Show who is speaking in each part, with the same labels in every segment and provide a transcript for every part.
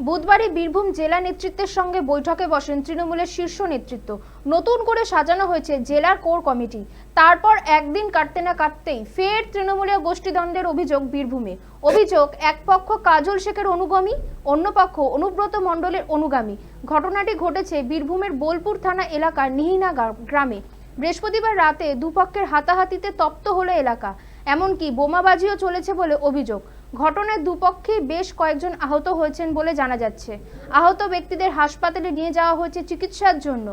Speaker 1: বুধবারই বীরভূম জেলা নেতৃত্বের সঙ্গে বৈঠকে বসেন তৃণমূলের শীর্ষ নেতৃত্ব। নতুন করে সাজানো হয়েছে জেলার কোর কমিটি। তারপর একদিন কাটতে না কাটতেই ফের তৃণমূলীয় গোষ্ঠীদ্বন্দ্বের অভিযোগ বীরভূমে। অভিযোগ, এক পক্ষ কাজল শেখের অনুগামী, অন্য পক্ষ অনুব্রত মণ্ডলের অনুগামী। ঘটনাটি ঘটেছে বীরভূমের বোলপুর থানা এলাকার নিহিনা গ্রামে। বৃহস্পতিবার রাতে দুপক্ষের হাতাহাতিতে তপ্ত হলো এলাকা। এমনকি বোমাবাজিও চলেছে বলে অভিযোগ। ঘটনায় দুপক্ষেই বেশ কয়েকজন আহত হয়েছেন বলে জানা যাচ্ছে। আহত ব্যক্তিদের হাসপাতালে নিয়ে যাওয়া হয়েছে চিকিৎসার জন্য।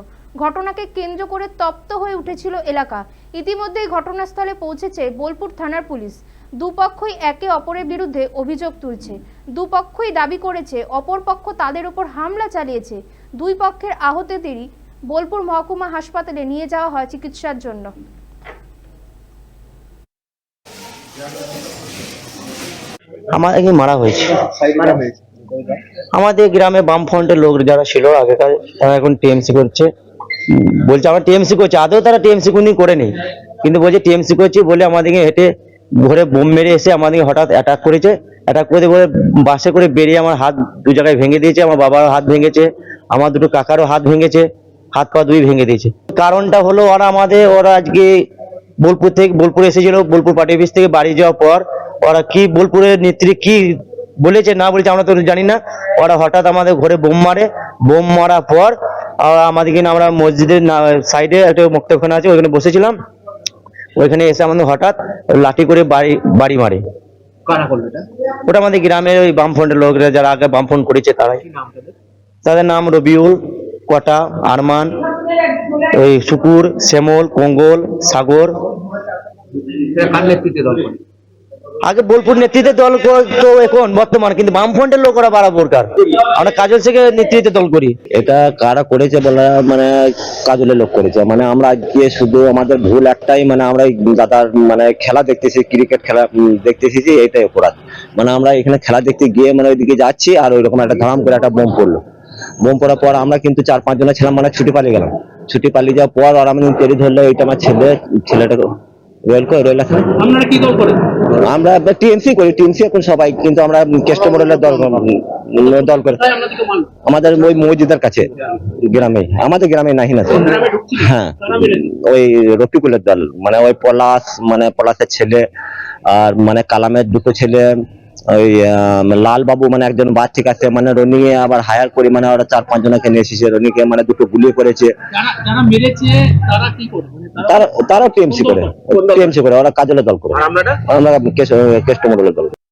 Speaker 1: ঘটনাকে কেন্দ্র করে তপ্ত হয়ে উঠেছিল এলাকা। ইতিমধ্যেই ঘটনাস্থলে পৌঁছেছে বোলপুর থানার পুলিশ। দুপক্ষই একে অপরের বিরুদ্ধে অভিযোগ তুলছে। দুপক্ষই দাবি করেছে অপর পক্ষ তাদের উপর হামলা চালিয়েছে। দুই পক্ষের আহতদেরই বোলপুর মহকুমা হাসপাতালে নিয়ে যাওয়া হয় চিকিৎসার জন্য।
Speaker 2: আমাদেরকে মারা হয়েছে। আমাদের গ্রামে বামফ্রন্টের লোক যারা ছিল, আগেকার তারা এখন টিএমসি করছে। বলছে, আমরা টিএমসি করছি। আদৌ তারা টিএমসি কোনদিন করে নেই কিন্তু বলছে, টিএমসি করছি বলে আমাদেরকে হেঁটে ঘরে বোম মেরে এসে আমাদেরকে হঠাৎ অ্যাটাক করেছে। অ্যাটাক করে বলে বাসে করে বেরিয়ে আমার হাত দু জায়গায় ভেঙে দিয়েছে, আমার বাবার হাত ভেঙেছে, আমার দুটো কাকারও হাত ভেঙেছে, হাত পা দুই ভেঙে দিয়েছে। কারণটা হলো, ওরা আমাদের, ওরা আজকে বোলপুর থেকে, বোলপুর এসেছিল, বোলপুর পার্টি অফিস থেকে বাড়ি যাওয়ার পর ওরা কি বোলপুরের নেত্রী কি বলেছে না বলেছে আমরা তো জানি না। ওরা হঠাৎ আমাদের ঘরে বোম মারে। বোম মারার পর আর আমাদেরকে আমরা মসজিদের সাইডে একটা মুক্তখানা আছে ওইখানে বসেছিলাম। ওইখানে এসে আমাদের হঠাৎ লাঠি করে বাড়ি বাড়ি মারে। ওটা আমাদের গ্রামের ওই বামফ্রন্টের লোকরা যারা আগে বামফ্রন্ট করেছে তারাই।
Speaker 3: তাদের?
Speaker 2: তাদের নাম রবিউল কটা আরমান ওই শুকুর শ্যামল কঙ্গল সাগর। আগে বোলপুর নেতৃত্বের দল তো এখন বর্তমান কিন্তু বামফ্রন্টের লোকরা বাড়া দরকার আমরা কাজল থেকে নেতৃত্বে দল করি।
Speaker 4: এটা কারা করেছে বলে মানে কাজলের লোক করেছে। মানে আমরা আজকে শুধু আমাদের ভুল একটাই মানে আমরা দাদার মানে খেলা দেখতেছি ক্রিকেট খেলা উম, দেখতে এসেছি এটাই অপরাধ। মানে আমরা এখানে খেলা দেখতে গিয়ে মানে ওইদিকে যাচ্ছি আর ওইরকম একটা ধারাম করে একটা বোম পড়ল। বোম পড়ার পর আমরা কিন্তু চার পাঁচ জনের ছিলাম মানে ছুটি পালিয়ে গেলাম। ছুটি পালিয়ে যাওয়ার পর আর আমাদের তেরি ধরলো এইটা আমার ছেলে ছেলেটা রয়েল করে রয়েল আছে?
Speaker 3: আপনারা কি দল করেন?
Speaker 4: আমরা টিএমসি করি টিএমসি এখন সবাই কিন্তু আমরা কেষ্ট মডেলের দল দল করে। আমাদের ওই মসজিদের কাছে গ্রামে আমাদের গ্রামে নাহি না
Speaker 3: গ্রামে ঢুকছিল
Speaker 4: হ্যাঁ। ওই রফিকুলের দল মানে ওই পলাশ মানে পলাশের ছেলে আর মানে কালামের দুটো ছেলে ওই লাল বাবু মানে একজন বাচ্চা আছে মানে রনিকে আবার হায়ার করে মানে ওরা চার পাঁচ জনকে নিয়ে এসেছে রনিকে মানে দুটো গুলি করেছে।
Speaker 3: যারা মেরেছে তারা কি করবে? তারা
Speaker 4: তারা তারাও টিএমসি করে টিএমসি করে ওরা কাজলের দল করে। আমরা কেষ্ট মডেলের দল করি।